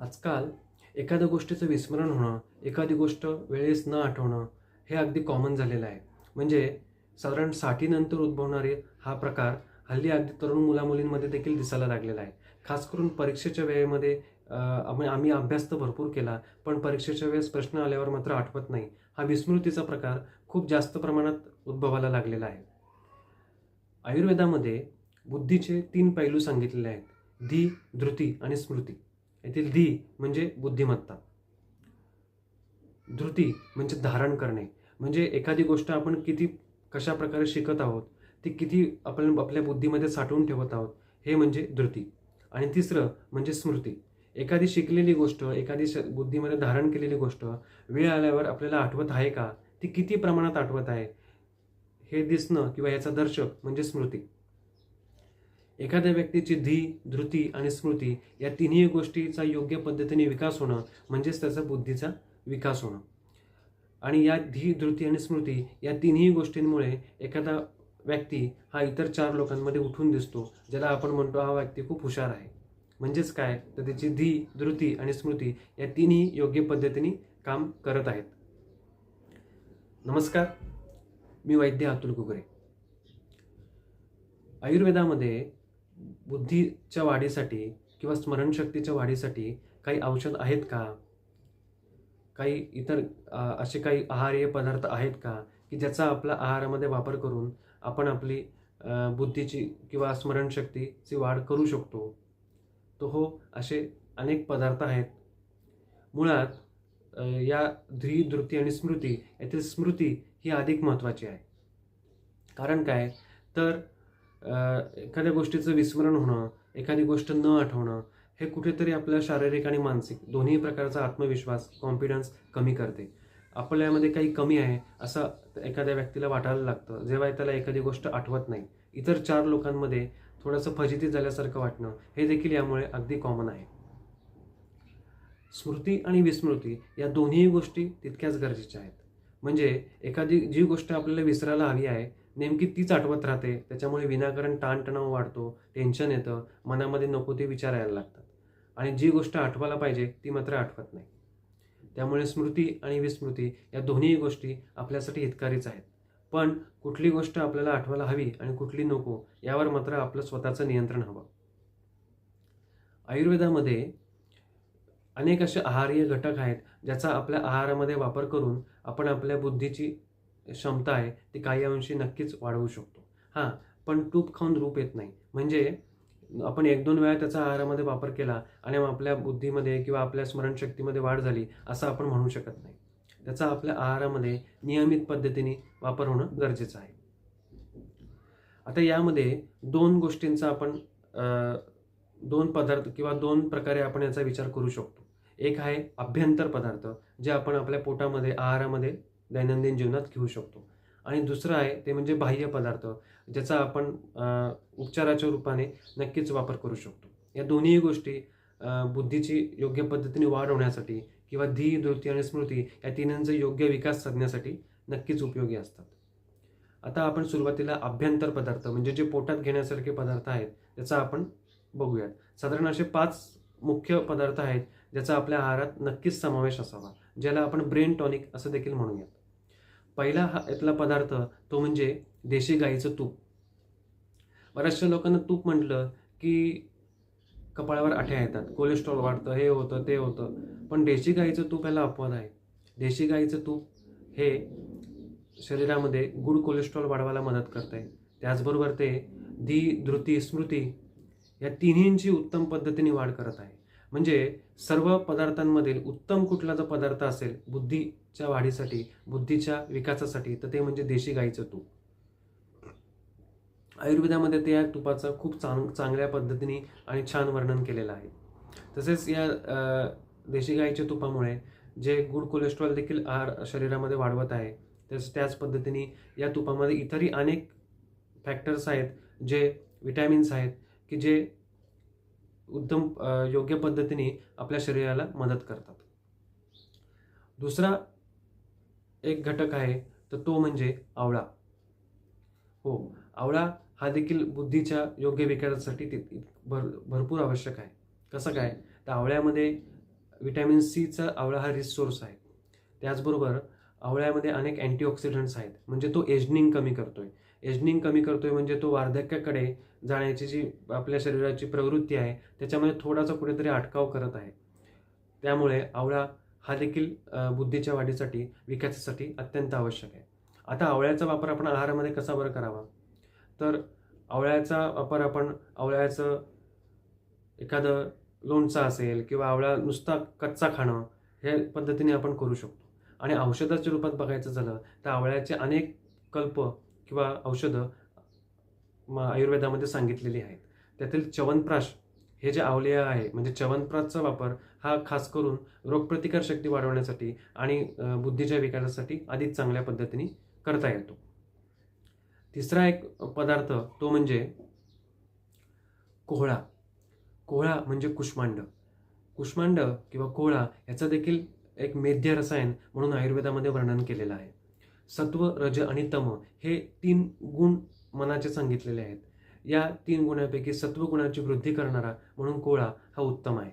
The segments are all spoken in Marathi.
आजकाल एखाद्या गोष्टीचं विस्मरण होणं एखादी गोष्ट वेळेस न आठवणं हे अगदी कॉमन झालेलं आहे. म्हणजे साधारण साठीनंतर उद्भवणारे हा प्रकार हल्ली अगदी तरुण मुलामुलींमध्ये देखील दिसायला लागलेला आहे. खास करून परीक्षेच्या वेळेमध्ये आम्ही आम्ही अभ्यास तर भरपूर केला पण परीक्षेच्या वेळेस प्रश्न आल्यावर मात्र आठवत नाही. हा विस्मृतीचा प्रकार खूप जास्त प्रमाणात उद्भवायला लागलेला आहे. आयुर्वेदामध्ये बुद्धीचे तीन पैलू सांगितलेले आहेत. धी धृती आणि स्मृती. येथील धी म्हणजे बुद्धिमत्ता. धृती म्हणजे धारण करणे. म्हणजे एखादी गोष्ट आपण किती कशा प्रकारे शिकत आहोत ती किती आपण आपल्या बुद्धीमध्ये साठवून ठेवत आहोत हे म्हणजे धृती. आणि तिसरं म्हणजे स्मृती. एखादी शिकलेली गोष्ट एखादी श बुद्धीमध्ये धारण केलेली गोष्ट वेळ आल्यावर आपल्याला आठवत आहे का? ती किती प्रमाणात आठवत आहे? हे दिसणं किंवा याचा दर्शक म्हणजे स्मृती. एखाद्या व्यक्तीची धी धृती आणि स्मृती या तिन्ही गोष्टीचा योग्य पद्धतीने विकास होणं म्हणजेच त्याचा बुद्धीचा विकास होणं. आणि या धी धृती आणि स्मृती या तिन्ही गोष्टींमुळे एखादा व्यक्ती हा इतर चार लोकांमध्ये उठून दिसतो ज्याला आपण म्हणतो हा व्यक्ती खूप हुशार आहे. म्हणजेच काय? तर त्याची धी धृती आणि स्मृती या तिन्ही योग्य पद्धतीने काम करत आहेत. नमस्कार मी वैद्य अतुल कुकरे आयुर्वेदामध्ये बुद्धीच्या वाढीसाठी किंवा स्मरणशक्तीच्या वाढीसाठी काही औषध आहेत का? काही इतर असे काही आहार्य पदार्थ आहेत का? की ज्याचा आपला आहारामध्ये वापर करून आपण आपली बुद्धीची किंवा स्मरणशक्तीची वाढ करू शकतो? तो हो असे अनेक पदार्थ आहेत. मुळात या ध्री धृती आणि स्मृती यातील स्मृती ही अधिक महत्त्वाची आहे. कारण काय? तर एखाद्या गोष्टीचं विस्मरण होणं एखादी गोष्ट न आठवणं हे कुठेतरी आपल्या शारीरिक आणि मानसिक दोन्ही प्रकारचा आत्मविश्वास कॉन्फिडन्स कमी करते. आपल्यामध्ये काही कमी आहे असं एखाद्या व्यक्तीला वाटायला लागतं जेव्हा त्याला एखादी गोष्ट आठवत नाही. इतर चार लोकांमध्ये थोडंसं फजिती झाल्यासारखं वाटणं हे देखील यामुळे अगदी कॉमन आहे. स्मृती आणि विस्मृती या दोन्ही गोष्टी तितक्याच गरजेच्या आहेत. म्हणजे एखादी जी गोष्ट आपल्याला विसरायला हवी आहे नेमकी तीच आठवत राहते. त्याच्यामुळे विनाकारण ताणतणाव वाढतो टेन्शन येतं मनामध्ये नको ते विचार यायला लागतात. आणि जी गोष्ट आठवायला पाहिजे ती मात्र आठवत नाही. त्यामुळे स्मृती आणि विस्मृती या दोन्ही गोष्टी आपल्यासाठी हितकारीच आहेत. पण कुठली गोष्ट आपल्याला आठवायला हवी आणि कुठली नको यावर मात्र आपलं स्वतःचं नियंत्रण हवं. आयुर्वेदामध्ये अनेक असे आहारीय घटक आहेत ज्याचा आपल्या आहारामध्ये वापर करून आपण आपल्या बुद्धीची क्षमता आहे ती काही अंशी नक्कीच वाढवू शकतो. हां पण तूप खाऊन रूप येत नाही. म्हणजे आपण एक दोन वेळा त्याचा आहारामध्ये वापर केला आणि मग आपल्या बुद्धीमध्ये किंवा आपल्या स्मरणशक्तीमध्ये वाढ झाली असं आपण म्हणू शकत नाही. त्याचा आपल्या आहारामध्ये नियमित पद्धतीने वापर होणं गरजेचं आहे. आता यामध्ये दोन गोष्टींचा आपण दोन पदार्थ किंवा दोन प्रकारे आपण याचा विचार करू शकतो. एक आहे अभ्यंतर पदार्थ जे आपण आपल्या पोटामध्ये आहारामध्ये दैनंदिन जीवनात घेऊ शकतो. आणि दुसरं आहे ते म्हणजे बाह्य पदार्थ ज्याचा आपण उपचाराच्या रूपाने नक्कीच वापर करू शकतो. या दोन्ही गोष्टी बुद्धीची योग्य पद्धतीने वाढ होण्यासाठी किंवा धी धृती आणि स्मृती या तिन्हांचा योग्य विकास साधण्यासाठी नक्कीच उपयोगी असतात. आता आपण सुरुवातीला अभ्यंतर पदार्थ म्हणजे जे पोटात घेण्यासारखे पदार्थ आहेत त्याचा आपण बघूयात. साधारण असे पाच मुख्य पदार्थ आहेत ज्याचा आपल्या आहारात नक्कीच समावेश असावा ज्याला आपण ब्रेन टॉनिक असं देखील म्हणूयात. पहिला हा यातला पदार्थ तो म्हणजे देशी गाईचं तूप. बऱ्याचशा लोकांना तूप म्हटलं की कपाळावर आठ्या येतात कोलेस्ट्रॉल वाढतं हे होतं ते होतं. पण देशी गाईचं तूप ह्याला अपवाद आहे. देशी गाईचं तूप हे शरीरामध्ये गुड कोलेस्ट्रॉल वाढवायला मदत करत आहे. त्याचबरोबर ते धी धृती स्मृती या तिन्हींची उत्तम पद्धतीने वाढ करत आहे. म्हणजे सर्व पदार्थांमधील उत्तम कुठला जर पदार्थ असेल बुद्धीच्या वाढीसाठी बुद्धीच्या विकासासाठी तर ते म्हणजे देशी गाईचं तूप. आयुर्वेदामध्ये ते या तुपाचं खूप चांग चांगल्या पद्धतीने आणि छान वर्णन केलेलं आहे. तसेच या देशी गाईच्या तुपामुळे जे गुड कोलेस्ट्रॉल देखील आहार शरीरामध्ये वाढवत आहे तसेच त्याच पद्धतीने या तुपामध्ये इतरही अनेक फॅक्टर्स आहेत जे विटॅमिन्स आहेत की जे उत्तम योग्य पद्धतीने आपल्या शरीराला मदत करतात. दुसरा एक घटक आहे तर तो म्हणजे आवळा. हो आवळा हा देखील बुद्धीच्या योग्य विकासासाठी ते भर भरपूर आवश्यक आहे. कसं काय? तर आवळ्यामध्ये विटॅमिन सीचा आवळा हा रिसोर्स आहे. त्याचबरोबर आवळ्यामध्ये अनेक अँटीऑक्सिडंट्स आहेत. म्हणजे तो एजनिंग कमी करतो आहे एजनिंग कमी करतोय म्हणजे तो वार्धक्याकडे जाण्याची जी आपल्या शरीराची प्रवृत्ती आहे त्याच्यामध्ये थोडासा कुठेतरी अटकाव करत आहे. त्यामुळे आवळा हा देखील बुद्धीच्या वाढीसाठी विकासासाठी अत्यंत आवश्यक आहे. आता आवळ्याचा वापर आपण आहारामध्ये कसा बरं करावा? तर आवळ्याचा वापर आपण आवळ्याचं एखादं लोणचं असेल किंवा आवळा नुसता कच्चा खाणं हे पद्धतीने आपण करू शकतो. आणि औषधाच्या रूपात बघायचं झालं तर आवळ्याचे अनेक कल्प किंवा औषधं म आयुर्वेदामध्ये सांगितलेली आहेत. त्यातील च्यवनप्राश हे जे आवलेय आहे म्हणजे च्यवनप्राशचा वापर हा खास करून रोगप्रतिकार शक्ती वाढवण्यासाठी आणि बुद्धीच्या विकासासाठी अधिक चांगल्या पद्धतीने करता येतो. तिसरा एक पदार्थ तो म्हणजे कोहळा. कोहळा म्हणजे कुष्मांड. कुष्मांड किंवा कोहळा याचं देखील एक मेध्य रसायन म्हणून आयुर्वेदामध्ये वर्णन केलेलं आहे. सत्व रज आणि तम हे तीन गुण मनाचे सांगितलेले आहेत. या तीन गुणांपैकी सत्व गुणाची वृद्धी करणारा म्हणून कोळा हा उत्तम आहे.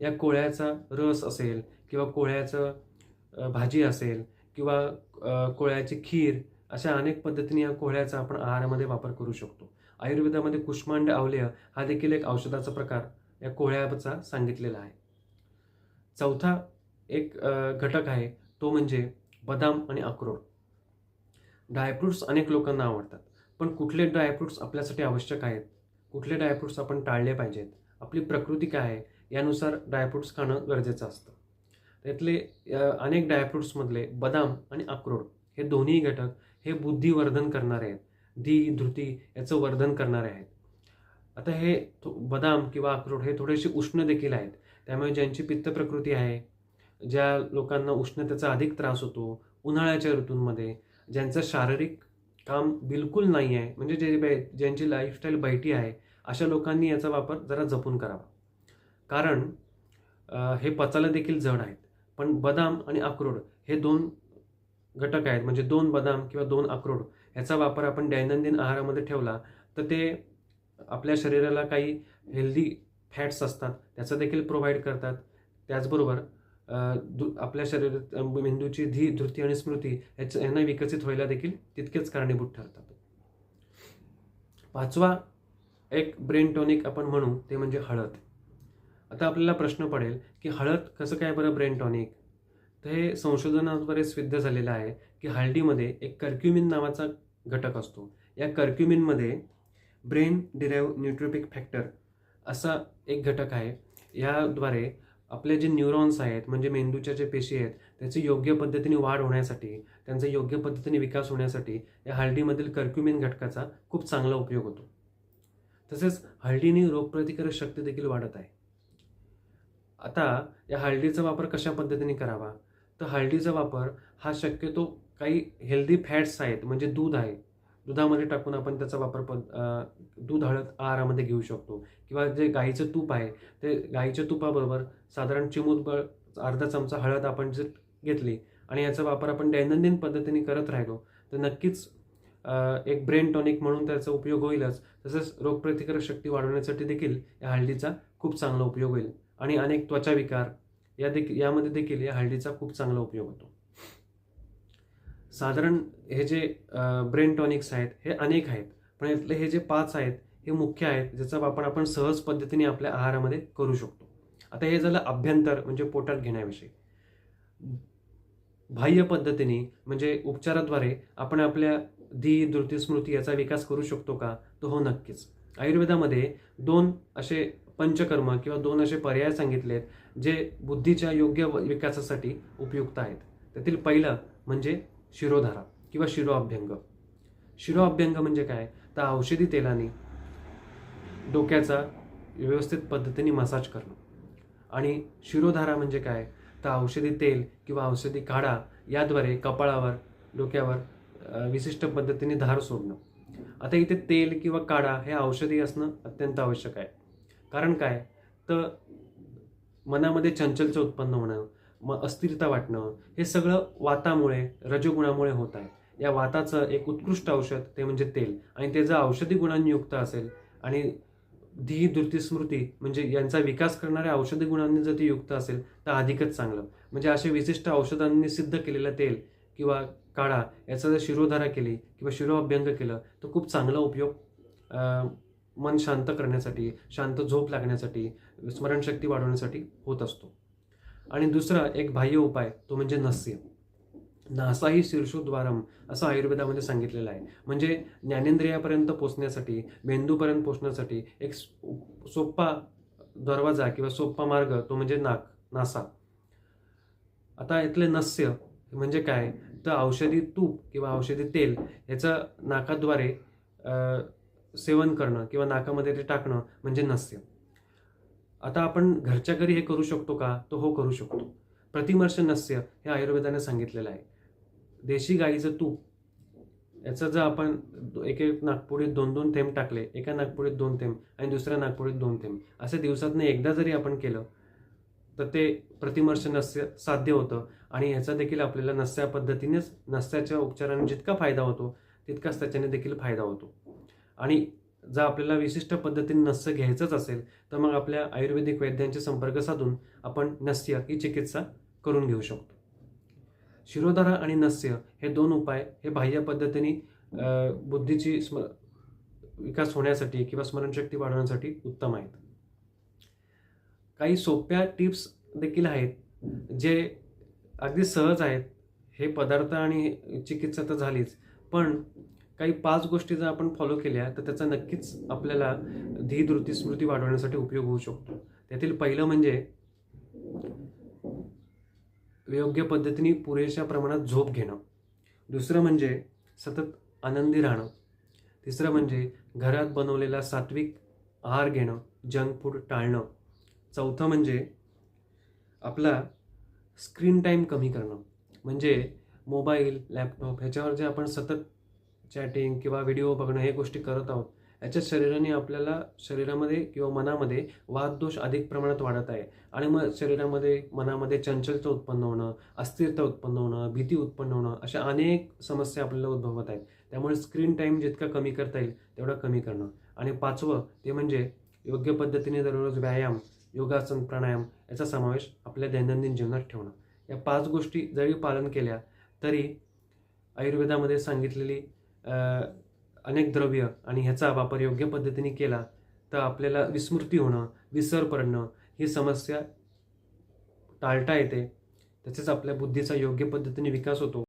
या कोळ्याचा रस असेल किंवा कोळ्याचं भाजी असेल किंवा कोळ्याची खीर अशा अनेक पद्धतीने या कोळ्याचा आपण आहारामध्ये वापर करू शकतो. आयुर्वेदामध्ये कुष्मांड आवलेय हा देखील एक औषधाचा प्रकार या कोळ्याचा सांगितलेला आहे. चौथा एक घटक आहे तो म्हणजे बदाम आणि अक्रोड. ड्रायफ्रुट्स अनेक लोकांना आवडतात. पण कुठले ड्रायफ्रुट्स आपल्यासाठी आवश्यक आहेत? कुठले ड्रायफ्रुट्स आपण टाळले पाहिजेत? आपली प्रकृती काय आहे? यानुसार ड्रायफ्रुट्स खाणं गरजेचं असतं. त्यातले अनेक ड्रायफ्रुट्समधले बदाम आणि अक्रोड हे दोन्ही घटक हे बुद्धिवर्धन करणारे आहेत. धी धृती याचं वर्धन करणारे आहेत. आता हे थो- बदाम किंवा अक्रोड हे थोडेसे उष्ण देखील आहेत. त्यामुळे ज्यांची पित्त प्रकृती आहे ज्या लोकांना उष्णतेचा अधिक त्रास होतो उन्हाळ्याच्या ऋतूंमध्ये ज्यांचं शारीरिक काम बिलकुल नाही आहे म्हणजे जे बै- ज्यांची लाईफस्टाईल बैठी आहे अशा लोकांनी याचा वापर जरा जपून करावा. कारण हे पचायला देखील जड आहेत. पण बदाम आणि अक्रोड हे दोन घटक आहेत म्हणजे दोन बदाम किंवा दोन अक्रोड ह्याचा वापर आपण दैनंदिन आहारामध्ये ठेवला तर ते आपल्या शरीराला काही हेल्दी फॅट्स असतात त्याचं देखील प्रोव्हाइड करतात. त्याचबरोबर आपल्या शरीरात मेंदूची धी धृती आणि स्मृती याच्या यांना विकसित व्हायला देखील तितकेच कारणीभूत ठरतात. पाचवा एक ब्रेन टॉनिक आपण म्हणू ते म्हणजे हळद. आता आपल्याला प्रश्न पडेल की हळद कसं काय बरं ब्रेन टॉनिक तर हे संशोधनाद्वारे सिद्ध झालेलं आहे की हळदीमध्ये एक कर्क्युमिन नावाचा घटक असतो. या कर्क्युमिनमध्ये ब्रेन डिराईव्ह न्यूट्रोपिक फॅक्टर असा एक घटक आहे. याद्वारे आपले जे न्यूरॉन्स आहेत म्हणजे मेंदूच्या जे पेशी आहेत त्याची योग्य पद्धतीने वाढ होण्यासाठी त्यांचा योग्य पद्धतीने विकास होण्यासाठी या हळदीमधील कर्क्युमिन घटकाचा खूप चांगला उपयोग होतो. तसेच हळदीने रोगप्रतिकारक शक्ती देखील वाढत आहे. आता या हळदीचा वापर कशा पद्धतीने करावा? तर हळदीचा वापर हा शक्यतो काही हेल्दी फॅट्स आहेत म्हणजे दूध आहे दुधामध्ये टाकून आपण त्याचा वापर पद दूध हळद आहारामध्ये घेऊ शकतो. किंवा जे गाईचं तूप आहे ते गाईच्या तुपाबरोबर साधारण चिमूटभर अर्धा चमचा हळद आपण जर घेतली आणि याचा वापर आपण दैनंदिन पद्धतीने करत राहिलो तर नक्कीच एक ब्रेन टॉनिक म्हणून त्याचा उपयोग होईलच. तसंच रोगप्रतिकारक शक्ती वाढवण्यासाठी देखील या हळदीचा खूप चांगला उपयोग होईल. आणि अनेक त्वचा विकार या देखील यामध्ये देखील या हळदीचा खूप चांगला उपयोग होतो. साधारण हे जे ब्रेन टॉनिक्स आहेत हे अनेक आहेत. पण यातले हे जे पाच आहेत हे मुख्य आहेत ज्याचा वापर आपण सहज पद्धतीने आपल्या आहारामध्ये करू शकतो. आता हे झालं अभ्यंतर म्हणजे पोटात घेण्याविषयी. बाह्य पद्धतीने म्हणजे उपचाराद्वारे आपण आपल्या धी धृती स्मृती याचा विकास करू शकतो का? तो हो नक्कीच. आयुर्वेदामध्ये दोन असे पंचकर्म किंवा दोन असे पर्याय सांगितलेत जे बुद्धीच्या योग्य व- विकासासाठी उपयुक्त आहेत. त्यातील पहिलं म्हणजे शिरोधारा किंवा शिरोअभ्यंग शिरोअभ्यंग म्हणजे काय? तर औषधी तेलाने डोक्याचा व्यवस्थित पद्धतीने मसाज करणं. आणि शिरोधारा म्हणजे काय? तर औषधी तेल किंवा औषधी काढा याद्वारे कपाळावर डोक्यावर विशिष्ट पद्धतीने धार सोडणं. आता इथे तेल किंवा काढा हे औषधी असणं अत्यंत आवश्यक आहे. कारण काय? तर मनामध्ये चंचलचं उत्पन्न होणं मग अस्थिरता वाटणं हे सगळं वातामुळे रजोगुणामुळे होत आहे. या वाताचं एक उत्कृष्ट औषध ते म्हणजे तेल. आणि ते जर औषधी गुणांनी युक्त असेल आणि धी धृती स्मृती म्हणजे यांचा विकास करणाऱ्या औषधी गुणांनी जर ती युक्त असेल तर अधिकच चांगलं. म्हणजे असे विशिष्ट औषधांनी सिद्ध केलेलं तेल किंवा काढा याचा जर शिरोधारा केली किंवा शिरोअभ्यंग केलं तर खूप चांगला उपयोग मन शांत करण्यासाठी शांत झोप लागण्यासाठी स्मरणशक्ती वाढवण्यासाठी होत असतो. आणि दुसरा एक बाह्य उपाय तो म्हणजे नस्य. नासाही शीर्षोद्वारम असं आयुर्वेदामध्ये सांगितलेलं आहे. म्हणजे ज्ञानेंद्रियापर्यंत पोचण्यासाठी मेंदूपर्यंत पोचण्यासाठी एक सोप्पा दरवाजा किंवा सोप्पा मार्ग तो म्हणजे नाक नासा. आता इथले नस्य म्हणजे काय? तर औषधी तूप किंवा औषधी तेल याचं नाकाद्वारे सेवन करणं किंवा नाकामध्ये ते टाकणं म्हणजे नस्य. आता आपण घरच्या घरी हे करू शकतो का? तो हो करू शकतो. प्रतिमर्श नस्य हे आयुर्वेदाने सांगितलेलं आहे. देशी गाईचं तूप याचं जर आपण एक एक नागपुडीत दोन दोन थेंब टाकले एका नागपुडीत दोन थेंब आणि दुसऱ्या नागपुडीत दोन थेंब असे दिवसातनं एकदा जरी आपण केलं तर ते प्रतिमर्श नस्य साध्य होतं आणि याचा देखील आपल्याला नस्या पद्धतीनेच नस्याच्या उपचाराने जितका फायदा होतो तितकाच त्याच्याने देखील फायदा होतो. आणि जर आपल्याला विशिष्ट पद्धतीने नस्य घ्यायचंच असेल तर मग आपल्या आयुर्वेदिक वैद्यांचे संपर्क साधून आपण नस्य ही चिकित्सा करून घेऊ शकतो. शिरोधारा आणि नस्य हे दोन उपाय हे बाह्य पद्धतीने बुद्धीची स्म विकास होण्यासाठी किंवा स्मरणशक्ती वाढवण्यासाठी उत्तम आहेत. काही सोप्या टिप्स देखील आहेत जे अगदी सहज आहेत. हे पदार्थ आणि चिकित्सा तर झालीच पण काही पाच गोष्टी जर आपण फॉलो केल्या तर त्याचा नक्कीच आपल्याला धी धृती स्मृती वाढवण्यासाठी उपयोग होऊ शकतो. त्यातील पहिलं म्हणजे योग्य पद्धतीने पुरेशा प्रमाणात झोप घेणं. दुसरं म्हणजे सतत आनंदी राहणं. तिसरं म्हणजे घरात बनवलेला सात्विक आहार घेणं जंक फूड टाळणं. चौथं म्हणजे आपला स्क्रीन टाईम कमी करणं. म्हणजे मोबाईल लॅपटॉप ह्याच्यावर जे आपण सतत चॅटिंग किंवा व्हिडिओ बघणं हे गोष्टी करत आहोत. याच्या शरीराने आपल्याला शरीरामध्ये किंवा मनामध्ये वाददोष अधिक प्रमाणात वाढत आहे. आणि मग शरीरामध्ये मनामध्ये चंचलता उत्पन्न होणं अस्थिरता उत्पन्न होणं भीती उत्पन्न होणं अशा अनेक समस्या आपल्याला उद्भवत आहेत. त्यामुळे स्क्रीन टाईम जितका कमी करता येईल तेवढा कमी करणं. आणि पाचवं ते म्हणजे योग्य पद्धतीने दररोज व्यायाम योगासन प्राणायाम याचा समावेश आपल्या दैनंदिन जीवनात ठेवणं. या पाच गोष्टी जरी पालन केल्या तरी आयुर्वेदामध्ये सांगितलेली अनेक द्रव्य आणि ह्याचा वापर योग्य पद्धतीने केला तर आपल्याला विस्मृती होणं विसर पडणं ही समस्या टाळता येते. तसेच आपल्या बुद्धीचा योग्य पद्धतीने विकास होतो.